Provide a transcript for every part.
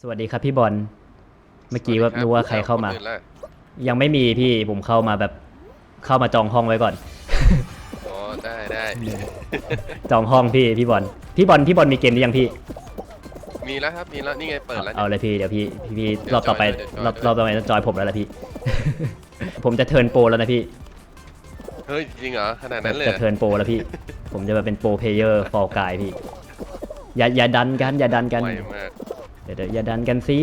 สวัสดีครับพี่บอล เมื่อกี้ว่าสวัสดีรู้ว่าใครเข้ามาคนอื่นล่ะยังไม่มีพี่ผมเข้ามาแบบเข้ามาจองห้องไว้ก่อน อ๋อ ได้ได้ จองห้องพี่พี่บอล พี่บอลพี่บอลมีเกมหรือยังพี่ มีแล้วครับ มีแล้ว นี่ไงเปิดแล้วเอาเลยพี่เดี๋ยวพี่พี่พี่เดี๋ยวรอบต่อไปจอยเลยรอบเดี๋ยวจอยรอบต่อไปต้องจอยผมแล้วล่ะพี่ ผมจะเทิร์นโปรแล้วนะพี่ เฮ้ยจริงเหรอขนาดนั้นเลยจะเทิร์นโปรแล้วพี่ ผมจะมาเป็นโปรเพลเยอร์ฟอลกายพี่ อย่าอย่าดันกัน อย่าดันกัน ไวมากเดี๋ยวเดี๋ยวอย่าดันกันสิ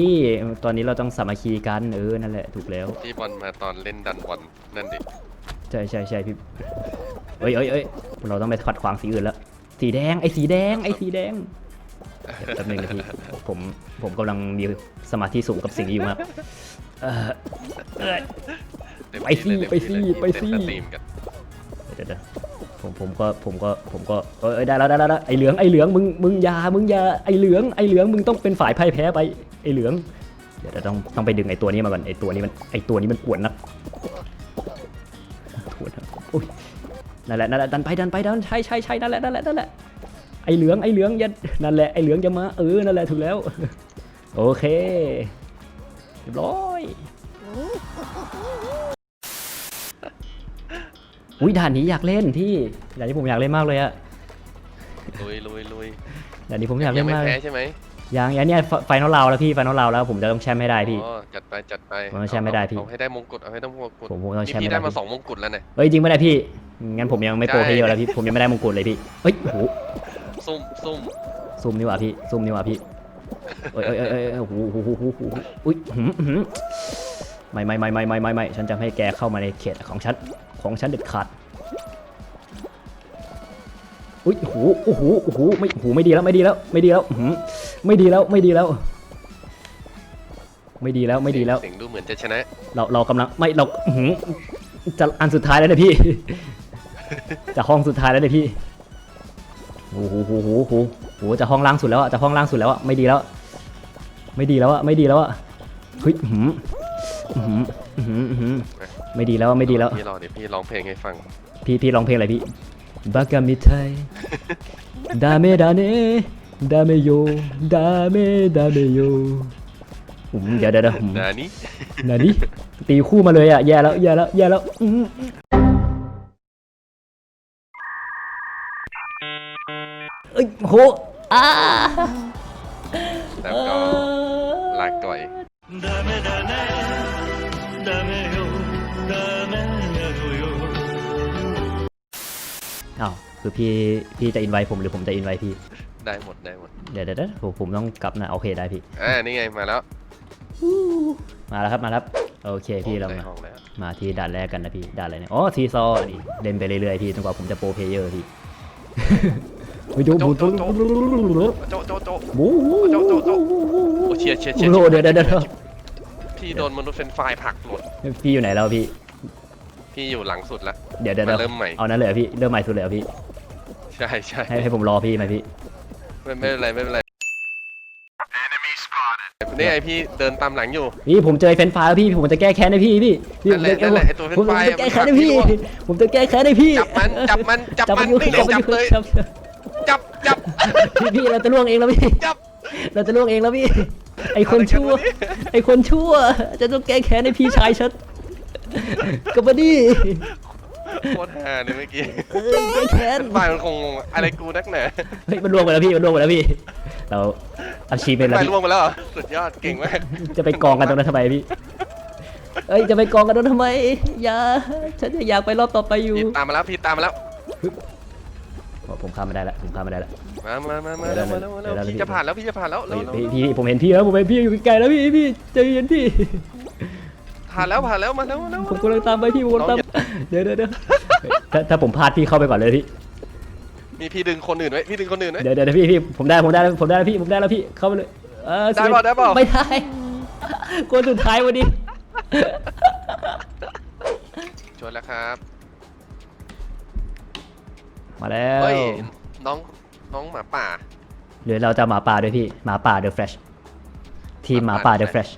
ตอนนี้เราต้องสามัคคีกันเออนั่นแหละถูกแล้ว ที่บอลมาตอนเล่นดันบอลนั่นดิใช่ใช่ใช่พี่เอ้ยเอ้ยเอ้ยเราต้องไปขัดขวางสีอื่นแล้ว สีแดงไอ้สีแดงไอ้สีแดงเดี๋ยวแป๊บนึงนะพี่ผมผมกำลังมีสมาธิสูงกับสิ่งนี้อยู่มากเออเอ้ย เต็มไปที่สิเลยไปสิเต็มที่เลยไปสิ เต้นสตรีมกัน เดี๋ยวผมผมก็ผมก็ผมก็เออได้แล้วได้แล้วได้แล้วไอเหลืองไอเหลืองมึงมึงยามึงยาไอเหลืองไอเหลืองมึงต้องเป็นฝ่ายพ่ายแพ้ไปไอเหลืองเดี๋ยวต้องต้องไปดึงไอตัวนี้มาก่อนไอตัวนี้มันไอตัวนี้มันปวดนักปวดนักอุ้ยนั่นแหละนั่นแหละดันไปดันไปดันใช่ใช่ใช่นั่นแหละนั่นแหละนั่นแหละไอเหลืองไอเหลืองอย่านั่นแหละไอเหลืองจะมาเออนั่นแหละถูกแล้วโอเคเรียบร้อย อุ้ยด่านนี้อยากเล่นพี่ด่านนี้ผมอยากเล่นมากเลยอะลุยลุยลุยด่านนี้ผมอยากยัเล่งนไม่มากแพ้ใช่ไหมยังยังเนี่ยไฟนอลราวแล้วพี่ไฟนอลราวแล้วผมจะต้องแชมป์ให้ได้พี่อ๋อจัดไปจัดไปผมว่าแชมป์ไม่ได้พี่เอาให้ได้มงกุฎเอาให้ได้มงกุฎผมผมต้องนี่แชมป์พี่ไม่ได้ได้มาพี่สองมงกุฎแล้วเนี่ยเอ้ยจริงไม่ได้พี่งั้นผมยังไม่โปรได้เพลเยอร์แล้วพี่ผมยังไม่ได้มงกุฎเลยพี่เฮ้ยโอ้โหซุ่มซุ่มซูมนี่หว่าพี่ซูมนี่หว่าพี่เอ้ยเอ้ยเอ้ยเอ้ยเอ้ยโอ้โหโอ้โหโอ้โหโอ้โหอุ้ยหืมหืมไม่ไม่ไม่ไม่ไม่ไม่ไม่ฉันจะไม่ให้แกเข้ามาในเขตของฉัน ของฉันเด็ดขาดอุ้ยโอ้โหโอ้โหโอ้โหไม่โอ้โหไม่ดีแล้วไม่ดีแล้วไม่ดีแล้วหืมไม่ดีแล้วไม่ดีแล้ว ไม่ดีแล้วไม่ดีแล้วเสียงดูเหมือนจะชนะ เราเรากำลังไม่เราอื้อหือจะอันสุดท้ายแล้วเนี่ยพี่จะห้องสุดท้ายแล้วเนี่ยพี่โอ้โหโอ้โหโอ้โหโอ้โหจะห้องล่างสุดแล้วอะจะห้องล่างสุดแล้วอะไม่ดีแล้ว ไม่ดีแล้วอะไม่ดีแล้วอะเฮ้ยอื้อหืมือไม่ดีแล้วไม่ดีแล้ว พี่ลองเดี๋ยวพี่ร้องเพลงให้ฟัง พี่พี่ร้องเพลงอะไรพี่บากามิไทยดาเมดาเนดาเมโยดาเมดาเมโยอเดี๋ยวเดี๋ยวเดี๋ยวนานี่นานี่ตีคู่มาเลยอะแย่แล้วแย่แล้วแย่แล้วเอ้ยโหอ้าแล้วก็ลาก่อย อ้าวคือพี่พี่จะอินไว้ผมหรือผมจะอินไว้พี่ ได้หมดได้หมดเดี๋ยวเดี๋ยวเดี๋ยวผมผมต้องกลับนะโอเคได้พี่ อ่านี่ไงมาแล้วมาแล้วครับมาแล้วครับโอเคพี่เราได้มาห้องแล้วมาที่ด่านแรกกันนะพี่ด่านอะไรเนี่ยอ๋อซีซอนี่เล่นไปเรื่อยๆพี่จนกว่าผมจะโปรเพลเยอร์พี่ไปดูโจบูโจโจโจโจโจบูโจ๊ะโจ๊ะโจ๊ะโอ้เชียร์เชียร์เชียร์โอ้โหเดี๋ยวเดี๋ยวเดี๋ยว พี่โดนมนุษย์เฟรนช์ฟรายผลักหล่นพี่อยู่ไหนแล้วพี่ พี่อยู่หลังสุดแล้ว เดี๋ยวเดี๋ยวมาเดี๋ยวเริ่มใหม่ เอานั้นเลยเหรอพี่ เริ่มใหม่สุดเลยเหรอพี่ ใช่ใช่ให้ให้ผมรอพี่ไหมพี่ ไม่ไม่เป็นไรไม่เป็นไรนี่ไอพี่เดินตามหลังอยู่ พี่ผมเจอไอ้เฟรนช์ฟรายแล้วพี่ ผมจะแก้แค้นให้พี่พี่พี่นั่นแหละผมจะนั่นแหละไอ้ตัวเฟรนช์ผมฟรายจะแก้แค้นให้พี่มันผลักพี่ ผมจะแก้แค้นให้พี่จับมันจับมันจับมันอยู่นี่จับจับอยู่เลยจับจับจับพี่พี่เราจะล่วงเองแล้วพี่ จับ เราจะล่วงเองแล้วพี่ ไอคนชั่วอะไรกันวะเนี่ยไอคนชั่ว จะต้องแก้แค้นให้พี่ชายฉันกลับมาดิโคตรฮาเลยเมื่อกี้เอ้ยแก้แค้นฝ่ายมันคงงงอะไรกูนักหนาเฮ้ยมันล่วงไปแล้วพี่มันล่วงไปแล้วพี่ เราอาชีพเป็นแล้วฝ่ายพี่ล่วงไปแล้วเหรอสุดยอดเก่งมากจะไปกองกันตรงนั้นทำไมพี่ เอ้ยจะไปกองกันตรงนั้นทำไม อย่า ฉันจะอยากไปรอบต่อไปอยู่ พี่ตามมาแล้วพี่ตามมาแล้วโอ้ผมข้ามไม่ได้ละผมข้ามไม่ได้ละ มามามามาเดี๋เร็ยววเดี๋มายวเร็วมาเร็วเดี๋ยวพี่จะผ่านแล้วพี่จะผ่านแล้วเร็เฮ้วยเร็วพี่พี่ผมเห็นพี่แล้วผมเห็นพี่อยู่ไกลแล้วพี่พี่ใจเย็นพี่ผ่านแล้วผ่านแล้วมาเร็วมาเร็วผมกำลังตามไปพี่ผมกำลังตามเดี๋ยวเดี๋ยวเดี๋ยวถ้าถ้าผมพลาดพี่เข้าไปก่อนเลยพี่มีพี่ดึงคนอื่นไว้พี่ดึงคนอื่นไว้เดี๋ยวเดี๋ยวพี่พี่ผมได้ผมได้ผมได้แล้วพี่ผมได้แล้วพี่เข้าไปเลยเออได้เปล่าได้เปล่าไม่ได้คนสุดท้ายวันนี้ชวนแล้วครับ มาแล้วเฮ้ยน้อง น้องหมาป่าเดี๋ยวเราจะหมาป่าด้วยพี่หมาป่าเดอะแฟชทีมหมาป่าเดอะแฟช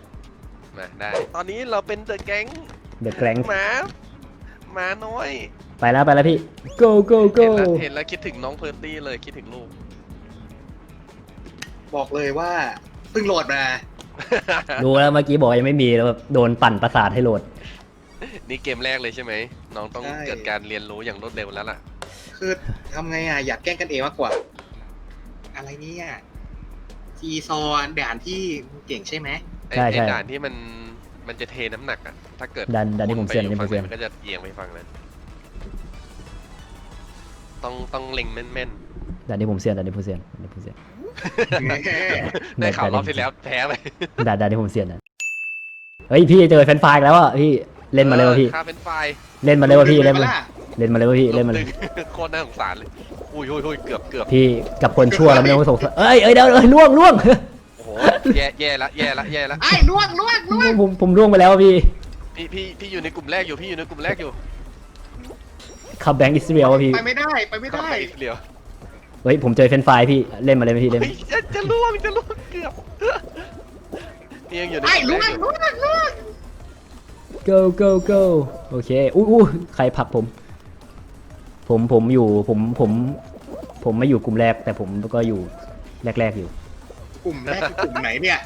มาได้ ตอนนี้เราเป็นเดอะแก๊งเดอะแกลงหมาหมาน้อย ไปแล้วไปแล้วพี่ go go เห็น go แล้วเห็นแล้วคิดถึงน้องเพอร์ตี้เลยคิดถึงลูก บอกเลยว่าเพิ่งโหลดมาดูแล้วเมื่อกี้บอกยังไม่มีแล้วแบบโดนปั่นประสาทให้โหลด นี่เกมแรกเลยใช่ไหมน้องต้องใช่เกิดการเรียนรู้อย่างรวดเร็วแล้วล่ะ คือทำไงอะอยากแกล้งกันเองมากกว่า อะไรเนี่ยจีซอนด่านที่มึงเก่งใช่ไหมไอ้ใช่ไอ้ใช่ด่านที่มันมันจะเทน้ำหนักอะถ้าเกิดดันดันที่ผมไปเซียนอยู่ที่ผมฝั่งเซีไหยนนมันก็จะเอียงไปฝั่งนั้นต้องต้องเล็งแม่นดันที่ผมเซียนดันที่ผมเซียนดันที่ผมเซียนๆได้ข่าวรอบที่แล้วแพ้ไปดันดันที่ผมเซียนนะเฮ้ยพี่เจอแฟนไฟล์อีกแล้วอะพี่เล่นมาเลยว่ะพี่ ค่าเป็นไฟล์เล่นมาเลยว่ะพี่เล่นมาเลเลย เล่นมาเลยว่ะพี่เล่นมาเลย โคตรน่าสงสารเลยอุ้ยอุ้ยอุ้ยเกือบเกือบพี่กับคนชั่วแล้วไม่ต้องสงสัยเอ้ยเอ้ยเดี๋ยวเอ้ยล่วงล่วงโอ้โหแย่แย่ละแย่ละแย่ละไอ้ล่วงล่วงล่วงผมผมล่วงไปแล้วอะพี่พี่พี่พี่อยู่ในกลุ่มแรกอยู่พี่อยู่ในกลุ่มแรกอยู่ขับแบงก์อิสราเอลว่ะพี่ไปไม่ได้ไปไม่ก็ได้ไปเดียวเฮ้ยผมเจอแฟนไฟล์พี่เล่นมาเลยไหมพี่เล่นเฮ้ยจะจะล่วงจะล่วงเกือบนี่ยังอยู่ในไอ้กลุ่ล่มวแรงกอยู่ล่วงล่วง go go go โอเคอู้อู้ใครผลักผม ผมผมอยู่ผมผมผมไม่อยู่กลุ่มแรก แต่ผมก็อยู่แรก ๆอยู่ กลุ่มแรกคือกลุ่มไหนเนี่ย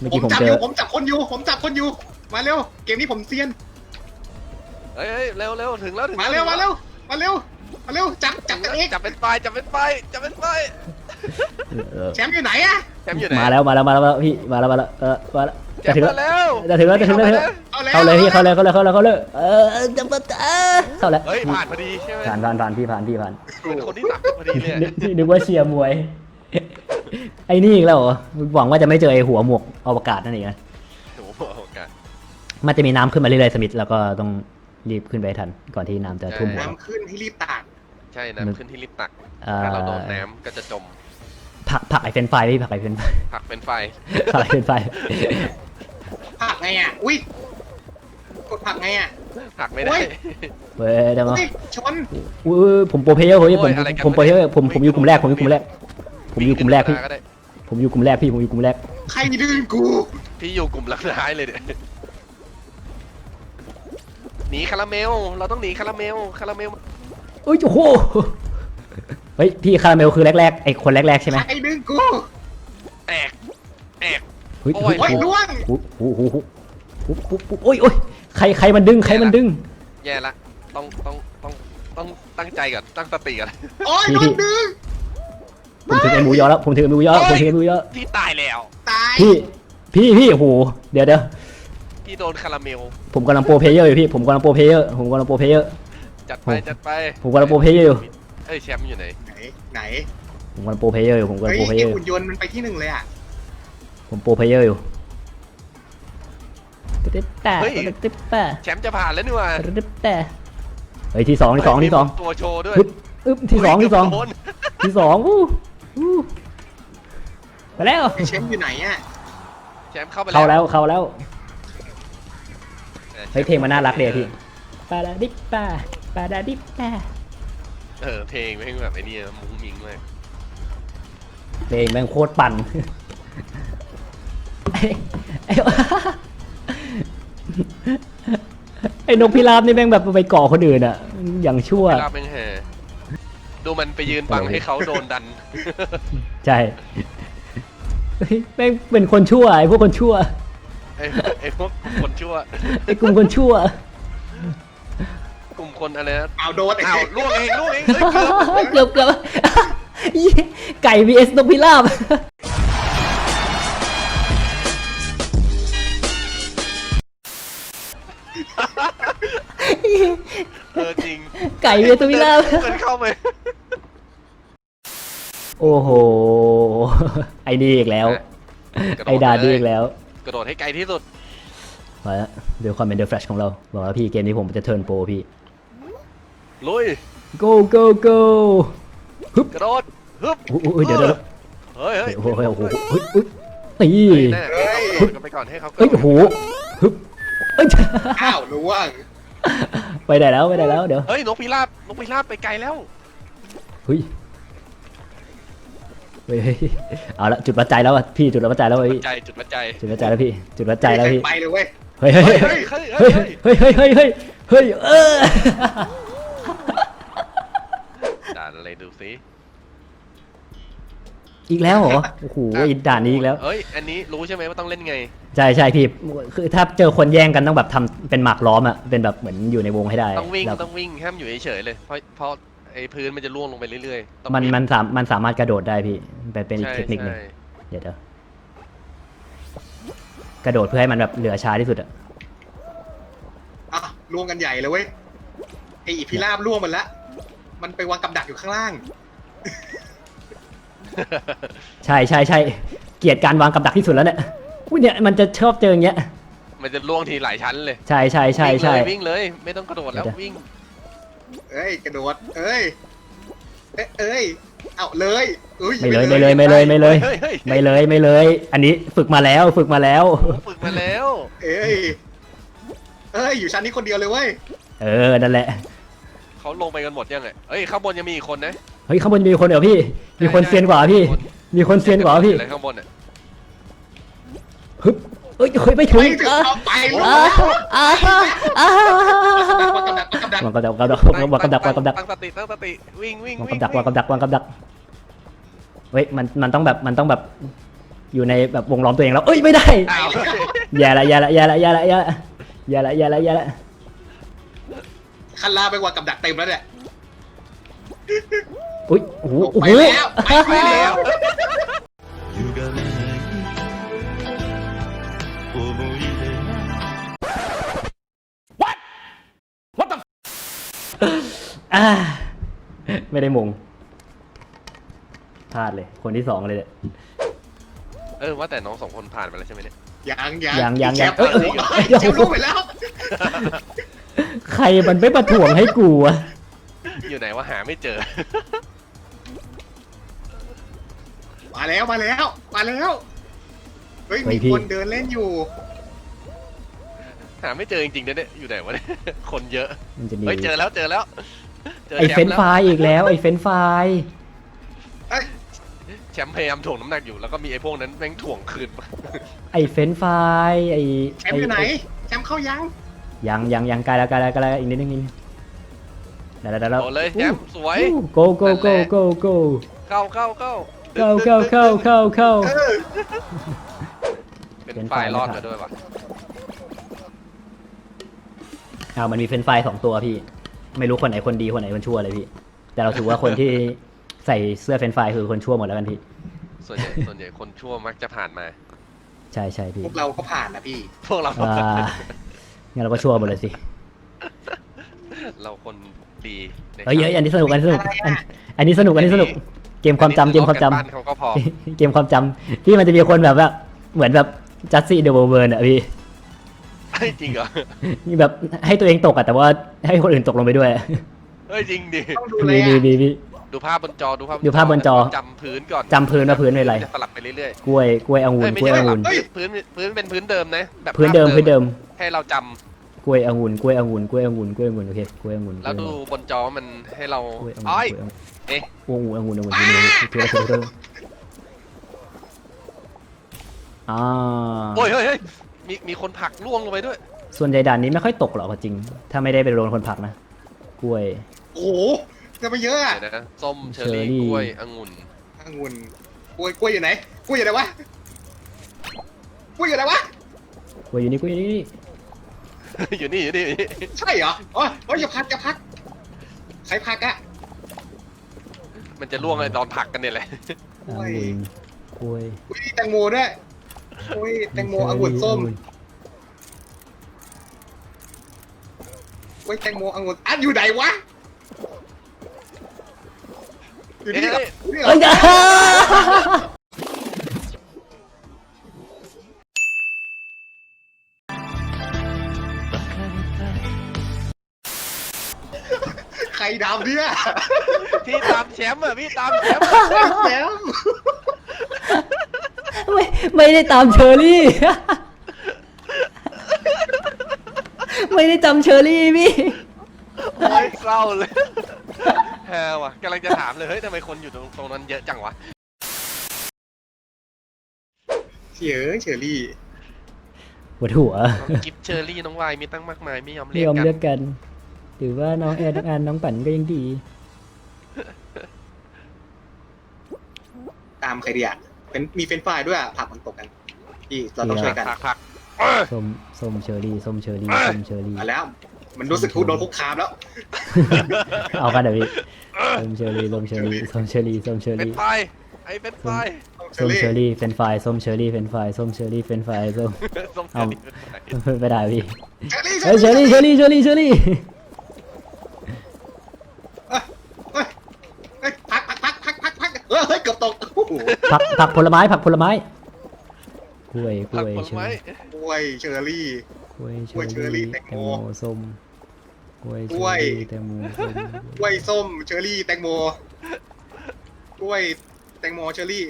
เมื่อผกี้มผมจับเจอยู่อผมจับคนอยู่ ผมจับคนอยู่ มาเร็ว เกมนี้ผมเซียน เฮ้ยเฮ้ยเร็วเร็วถึงแล้วถึงมาเร็วมาเร็วมาเร็วมา เร็วจับจับกันเองจับเป็นไฟจับเป็นไฟจับเป็นไฟเออแชมป์อยู่ไหนอะแชมป์อยู่ไหนมาแล้วมาแล้วมาแล้วมาแล้วพี่มาแล้วมาแล้วเออมาแล้วแชจะมถึงป์แล้วมาแล้วจะถึงแล้วจะถึงแล้วเอาแล้วเข้าเลยพี่เข้าเลยเข้าเลยเข้าเลยเข้าเลยเออจะมาเออเข้าแล้วเฮ้ยผ่านพอดีใช่ไหมผ่านผ่านผ่านพี่ผ่านพี่ผ่านเป็นคนที่สามพอดีเลยนึกนึกว่าเชียร์มวยไอ้นี่อีกแล้วเหรอหวังว่าจะไม่เจอไอ้หัวหมวกอวกาศนั่นเองนะโอ้โหโอกาสมันจะมีน้ำขึ้นมาเรื่อยๆสมิธแล้วก็ต้องรีบขึ้นไปให้ทันก่อนที่น้ำจะท่วมหัวน้ำขึ้นให้รีบตากใช่น้ำขึ้นที่ลิฟต์ตัก อ่าถ้าเราโดนน้ำก็จะจม ผักผักไอ้เฟรนช์ฟรายพี่ผักไอ้เฟรนช์ฟรายผักเป็นไฟ ผักไอ้เฟรนช์ฟรายผักไงอะ อุ้ย กดผักไงอะ ผักไม่ได้ โอ้ย เว้ยเดี๋ยวมาอุ้ยชน อุ้ยผมโปรเพลเยอร์เฮ้ยผมโอ้ยอะไรกันผมโปรเพลเยอร์ผมผมอยู่กลุ่มแรกผมอยู่กวิ่ลุ่งมแรก ผมอยู่กลุ่มแรกพี่วิ่งขึ้นมาได้ผมอยู่กลุ่มแรกพี่ผมอยู่กลุ่มแรกใครดึงกู พี่อยู่กลุ่มหลังท้ายเลยเนี่ยหนีคาราเมล เราต้องหนีคาราเมล คาราเมลโอ้ยโอ้โหเฮ้ยพี่คาราเมลคือแรกๆไอ้คนแรกๆใช่ไหมใครดึงกูแตกแตก เฮ้ยโอ้เฮ้ยยโอ้ยล่วงโอ้โหโอ้โหโอ้โหโอ้โหโอ้ยโอ้ยใครใครมันดึงใครมันดึง แย่ละ ต้องต้องต้องต้องตั้งใจก่อนตั้งสติก่อนโอ้ยพี่โดนดึงผมถึงไอ้หมูยอแล้วผมถึงไอ้หมูยอโอ้ยผมถึงไอ้หมูยอพี่ตายแล้วตายพี่พี่พี่โอ้โหเดี๋ยวเดี๋ยวพี่โดนคาราเมลผมกำลังโปรเพลเยอร์อยู่พี่ผมกำลังโปรเพลเยอร์ผมกำลังโปรเพลเยอร์ จัดไปจัดไปผมกำลังโปรเพลเยอร์อยู่ เอ้ยแชมป์อยู่ไหนไหนไหนผมกำลังโปรเพลเยอร์อยู่ผมกำลัเฮ้งยโปรเพลไอเยอร์อยู่หุ่นยนต์มันไปที่หนึ่งเลยอะผมโปรเพลเยอร์อยู่ติ๊บแต่เฮ้ยติ๊บแต่แชมป์จะผ่านแล้วนี่หว่าติ๊บแต่เฮ้ยที่สองที่สองที่สองตัวโชว์ด้วยอึ๊บอึ๊บที่สองที่สองโดนที่สองอู้อู้ไปแล้ว ไอเชมป์อยู่ไหนอะแชมป์เข้าไปเข้าแล้วเข้าแล้ว เฮ้ยเพลงมันน่ารักดีอะพี่ปาดาดิปปา ปาดาดิปปาเออเพลงเพลงแบบไอ้นี่มุ้งมิ้งมากเพลงแม่งโคตรปั่นไอ้ไอ้ไอ้นกพิราบนี่แม่งแบบไปเกาะคนอื่นอะอย่างชั่วเวลาเป็นแห่ดูมันไปยืนบังให้เขาโดนดัน ใช่เฮ้ยแม่งเป็นคนชั่วไอ้พวกคนชั่วไอ้ไอ้พวกคนชั่วไอ้กลุ่มคนชั่วกลุ่ม คนอะไรนะเอาโดนไอ้อ้าวเชมป์ล่วงเองล่วงเองเฮ้ยเกือบเกือบเกือบเหี้ยไก่ vs นกพิราบเออจริงไก่ vs นกพิราบเดินเข้าไปโอ้โห ไอ้นี่อีกแล้ว ไอ้ดาดีอีกแล้ว กระโดดให้ไกลที่สุดมาแล้วเดี๋ยวความเป็นเดอะแฟลชของเรา บอกแล้วพี่เกมนี้ผมจะเทิร์นโปรพี่ ลุย go go go กระโดดฮึบอุ้ยเดี๋ยวเดี๋ยวเฮ้ยเฮ้ยโอ้โหโอ้โหเฮ้ยอุ้ยตีเฮ้ยนั่นน่ะให้เขากระโดดกันไปก่อนให้เขาเฮ้ยโอ้โหฮึบเอ้ยอ้าวล่วงไปได้แล้วไปได้แล้วเดี๋ยวเฮ้ยนกพิราบนกพิราบไปไกลแล้ว เฮ้ยเฮ้ยเฮ้ยเอาละจุดวัดใจแล้วอะพี่จุดวัดใจแล้วเฮ้ยใจจุดวัดใจจุดวัดใจแล้วพี่จุดวัดใจแล้วพี่ไปเลยเว้ยเฮ้ยเฮ้ยเฮ้เฮ้ยยเฮ้ยเฮ้เฮ้ยยเฮ้ยเฮ้ยเฮ้ยเฮ้ยเฮ้ยเฮ้ยเออด่าน อะไรดูซิอีกแล้วเหรอ โอ้โหด่านนี้อีกแล้ว เอ้ย อันนี้รู้ใช่ไหมว่าต้องเล่นไง ใช่ใช่พี่ คือถ้าเจอคนแย่งกันต้องแบบทำเป็นหมากล้อมอะเป็นแบบเหมือนอยู่ในวงให้ได้ต้องวิ่งแล้วต้องวิ่งห้ามอยู่เฉยๆเลย เพราะเพราะไอ้พื้นมันจะล่วงลงไปเรื่อยๆต้องมันวิ่งมันสามมันสามารถกระโดดได้พี่เป็นเป็นอีกใช่เทคนิคหนึ่งใช่เดี๋ยวเดี๋ยวกระโดดเพื่อให้มันแบบเหลือช้าที่สุดอะอะล่วงกันใหญ่เลยเว้ยไออีพิราบล่วงมันละ มันไปวางกับดักอยู่ข้างล่าง ใช่ใช่ใช่เกลียดการวางกับดักที่สุดแล้วเนี่ยอุ้ยเนี่ยมันจะชอบเจออย่างเงี้ยมันจะล่วงทีหลายชั้นเลยใช่ใช่ใช่ใช่ วิ่งเลยวิ่งเลย ไม่ต้องกระโดดแล้วเดี๋ยว วิ่งเอ้ยกระโดดเอ้ย เอ้ยเอ้ยเอาเลยอุ้ยไม่เลยไม่เลยไม่เลยไม่เลยเฮ้ยเฮ้ยไม่เลยไม่เลย อันนี้ฝึกมาแล้วฝึกมาแล้ว ฝึกมาแล้ว เอ้ยเอ้ยอยู่ชั้นนี้คนเดียวเลยเว้ยเออนั่นแหละ เขาลงไปกันหมดยังไงเอ้ยข้างบนยังมีอีกคนนะเฮ้ยข้างบนมีคนเหรอพี่ มีคนเซียนกว่าพี่ มีคนเซียนกว่าพี่อะไรข้างบนอะฮึบเอ้ยเฮ้ยไม่ถึไปงถึงเอาไปลูกอ้าอ้าอ้าวางกับดักวางกับดักวางกับดักวางกับดักวางกับดักวางกับดักตั้งสติตั้งสติวิ่งวิ่งวางวิ่กับดักวางกับดักวางกับดักเฮ้ยมันมันต้องแบบมันต้องแบบอยู่ในแบบวงล้อมตัวเองแล้วเอ้ยไม่ได้อ้าวแย่ละแย่ละแย่ละแย่ละแย่ละแย่ละแย่ละแย่ละ คันลาไปวางกับดักเต็มแล้วเนี่ย อุ้ยโอ้โหโอ้ ไป โห แล้วไปแล้ว 歪めない思い出が อ่าไม่ได้มงพลาดเลย คนที่สองเลยเนี่ย เออว่าแต่น้องสองคนผ่านไปแล้วใช่ไหมเนี่ย ยังยัง ยังยัง แช ยัง มป์ เอ้ย เอ้ย เอ้ย แชมป์ลูกไปแล้ว ใครมันไม่ประถ่วงให้กูอะอยู่ไหนว่าหาไม่เจอ มาแล้วมาแล้วมาแล้วเฮ้ยมีคนเดินเล่นอยู่หาไม่เจอจริงๆนะเนี่ยอยู่ไหนวะเนี่ยคนเยอะมันจะมีเฮ้ยเจอแล้วเจอแล้วจไอแชเฟรมนช์แล้วฟรายอีกแล้วไอเฟรนช์ฟรายเอ้ยแชมป์พยายามถ่วงน้ำหนักอยู่แล้วก็มีไอ้พวกนั้นแม่งถ่วงคืนมาไอเฟรนช์ฟรายไอแชมป์อยู่ไหนแชมป์เข้ายัง ยังยังยังใกล้แล้วใกล้แล้วใกล้แล้วอีกนิดนึงอีกนิดนึงได้แล้วได้แล้วโดนเลยแชมป์สวยโกโกโกโกโกเข้าเข้าเข้าเข้าเข้าเข้าเข้าเข้าเออเป็นเป็นฝ่ายฝ่ายรอดนะครับมาด้วยว่ะอ้าวมันมีเฟรนช์ฟรายสองตัวพี่ ไม่รู้คนไหนคนดีคนไหนคนชั่วเลยพี่ แต่เราถือว่าคนที่ใส่เสื้อเฟรนช์ฟรายคือคนชั่วหมดแล้วกันพี่ ส่วนใหญ่ส่วนใหญ่คนชั่วมักจะผ่านมา ใช่ใช่พี่พวกเราก็ผ่านนะพี่ พวกเรา อ่า งั้นเราก็ชั่วหมดเลยสิเราคนดีในเฮ้ยเฮ้ยอันนี้สนุกอันนี้สนุกอะไรอันอะอันนี้สนุกอันนี้สนุกเกมความจำเกมความจำบ้านเขาก็พอ เกมความจำที่มันจะมีคนแบบว่าเหมือนแบบจัสซี่เดอะเวิร์นอะพี่จริงเหรอ มีแบบให้ตัวเองตกอะแต่ว่าให้คนอื่นตกลงไปด้วยเฮ้ยจริงดิ ต้องดูแลมีมีมีมี ดูภาพบนจอดูภาพดูภาพบนจอ จำพื้นก่อนจำพื้นว่าพื้นเป็นอะไรจะสลับไปเรื่อยกล้วยกล้วยองุ่ๆเอ้นยไม่กล้วยใช่องุ่นแบบพื้นพื้นเป็นพื้นเดิมนะแบบพื้นเดิมภาพพื้นเดิมให้เราจำก ล้วยองุ่นกล้วยองุ่นกล้วยองุ่นกล้วยองุ่นโอเคกล้วยองุ่นแล้วดูบนจอมันให้เรากล้ยอ้อ้อองุ่นเอ๊ะกล้วยองุ่นองุ่นองุ่นองุ่นองุ่นตัวละตัวลตัวละอ่าโอ้ยเฮ้ยเมีมีคนผลักล่วงลงไปด้วย ส่วนใหญ่ด่านนี้ไม่ค่อยตกหรอกจริง ถ้าไม่ได้ไปโดนคนผลักนะกล้วย โอ้โหจะไปเยอะอะส้มเชอร์รี่เชอรี่ กล้วยองุ่นองุ่นกล้วยกล้วยอยู่ไหนกล้วยอยู่ไหนวะกล้วยอยู่ไหนวะกล้วยอยู่นี่กล้วยอยู่นี่ อยู่นี่อยู่นี่อยู่นี่ใช่เหรออ๋ออ๋ออย่าพักอย่าพักใครพักอะ มันจะล่วงไอ้ตอนผลักกันเนี่ยแหละกล้อวยงุ่นกล้วยอุ้ยแตงโมด้วยอุ้ยแตงโมองุ่นส้มอุ้ยแตงโมองุ่นอะอยู่ไหนวะอยู่นี่เหรออยู่นี่เหรเอ้อยอย่า ดาวเนี่ยพี่ตามแชมป์อะพี่ตามแชมป์แซมไม่ไม่ได้ตามเชอรี่ ไม่ได้จำเชอรี่พี่โอ้ยเศร้าเลยแฮว่ะกำลังจะถามเลยเฮ้ยทำไมคนอยู่ตรงตรงนั้นเยอะจังวะเฉยเฉอรี่ปวดหัวน้องกิฟเชอร์รี่น้องวายมีตั้งมากมายไม่ยอมไม่เรียยกอมกันเลือกกัน ถือว่าน้องแอร์น้องอันน้องปั่นก็ยังดี ตามใครดีอะเป็นมีเฟรนช์ฟรายด้วยอะผักมันตกกันพี่เราต้องช่วยกันผักผักเออส้มส้มเชอรี่ส้มเชอรี่ส้มเชอรี่มาแล้ว มันรู้สึกทุกโดนคุกคามแล้วเอากันเดี๋ยวพี่ส้มเชอรี่ส้มเชอรี่ส้มเชอรี่ส้มเชอเป็นรี่ไฟไอ้เป็นไฟส้มเชอรี่เป็นไฟรายส้มเชอรี่เป็นไฟรายส้มเชอรี่เป็นไฟรายส้ม ส้มเอาเชอรี่ไม่ได้พี่เชอรี่เฮ้ยเชอรี่เชอรี่เชอรี่เชอรี่ เอ้ยเอ้ยเอ้ยพักพักพักพักพักพักเออเฮ้ยเกือบตกโอ้โห ผักผักผลไม้ผักผลไม้กล้วยกผัล้กวยผลเชอไม้รี่กล้วยเชอรี่ กล้วยเชกล้วยเชอรี่อรี่แตแตงงโมโมส้มกล้วยเชกล้อวยรี่แตงโมส้มกล้วยส้มเชอรี่แตงโมกล้วยแตงโมเชอรี่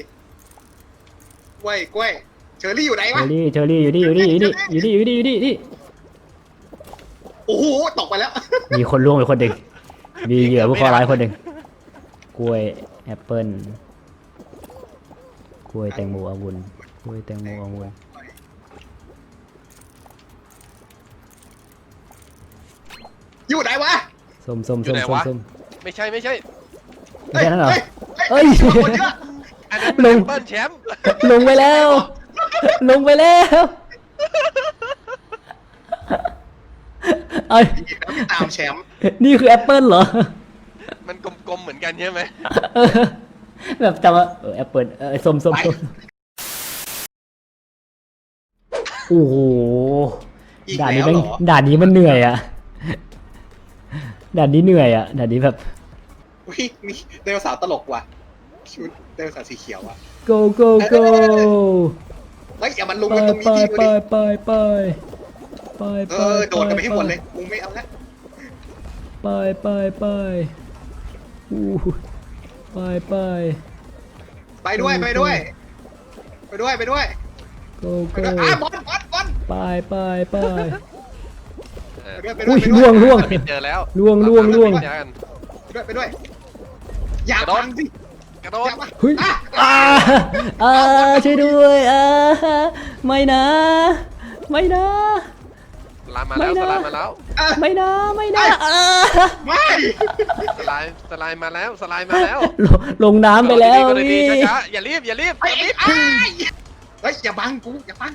กล้วยกล้วยเชอรี่อยู่ไหนเชวะ อรี่เชอรี่อยู่นี่อยู่นี่อยู่นี่อยู่นี่อยู่นี่อยู่นี่นี่โอ้โหตกไปแล้ว มีคนล่วงไปคนหนึ่งมีเหยื่อผู้เคราะห์ร้ายคนหนึ่งกล้วยแอปเปิ้ลก ล้วยแตงโมองุ่นกล้วยแตงโมองุ่นอยู่ไหนวะส้มส้มส้มส้มส้มไม่ใช่ไม่ใช่ไม่ใช่นั่นเหรอเฮ้ยเอ้ยเฮ้ย คนเยอะอันนั้นลเป็นงแอปเปิ้ลแชมป์ลงไปแล้ว ลงไปแล้วเอ้ยแล้วพี่ตามแชมป์นี่คือแอปเปิลเหรอ มันกลมๆเหมือนกันใช่ไหมเออ แบบจำว่าเออแอปเปิลเออส้มส้มส้มโอ้โหอีกด่านนี้แล้วแม่งเหรอด่านนี้มันเหนื่อยอะด่านนี้เหนื่อยอะด่านนี้แบบ อุ้ยมีไดโนเสาร์ตลกว่ะชุดไดโนเสาร์สีเขียวอะ go go go เฮ้ยอย่ามันลุมไปกันตรงไปนี้ทีไปดูดิไปไปไปเอไปอโดดกันไปให้หมดเลยมึงไม่เอาละไปไปไปอู้ ไปไป ไปด้วยไปด้วย ไปด้วยไปด้วย go ไป go ด้วยอะบอลบอลบอลไปไปไป เออไปด้วยไปด้อุ้วยยไปด้ล่ววยงล่วงไม่เจอแล้วล่วงล่วงล่วงเจอกันไปด้วยไปด้วยอย่ากระโดดพังสิกระโดอดย่ามาเฮ้ย อะอ่าอ่าช่วยด้วยอ่าไม่นะ ไม่นะสลามมาแล้วไม่สนะลามมาแล้วอะ ไม่นะไม่นะอ่าไม่สลายสลายมาแล้วสลายมาแล้วลงลงน้ำไปแล้วกระโดดดีพี่ๆช้าๆอย่ารีบอย่ารีบอไอ้ย่าไอ้รีบไอ้เฮ้ยอย่าบังกูอย่าบัง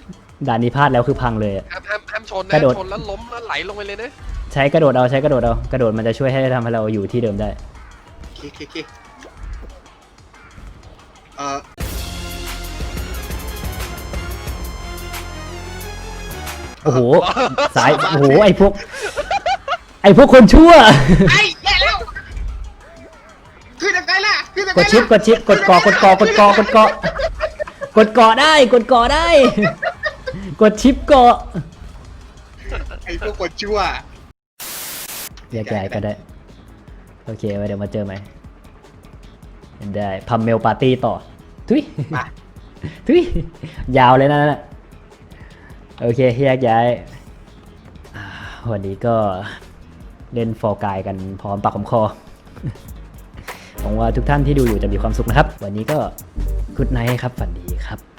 ด่านนี้พลาดแล้วคือพังเลยอะ ห้ามห้ามห้ามชนกนะระโดด ชนแล้วล้มแล้วไหลลงไปเลยนะใช้กระโดดเอาใช้กระโดดเอากระโดดมันจะช่วยให้ทำให้เราอยู่ที่เดิมได้ โอเคโอเคโอเคเอ่อ โอ้โห สาย โอ้โห ไอพวก ไอพวกคนชั่ว ไอ้แย่แล้วขึ้นยังไงล่ะขึ้นยังกไงดชิปกดชิปกดกอกดกอกดกอกดกอกดเกาะได้ กดเกาะได้ กดชิปเกาะไอ้พวกคนชั่วแยกย้ายก็ได้ โอเคไว้เดี๋ยวมาเจอไหมได้พัมเมลปาร์ตี้ต่อ ทุย มาทุย ยาวเลยนะนั่นน่ะ โอเคแยกย้าย วันนี้ก็เล่นฟอร์กายกันพร้อมปากคมคอหวังว่าทุกท่านที่ดูอยู่จะมีความสุขนะครับ วันนี้ก็คุดไนท์ครับฝันดีครับ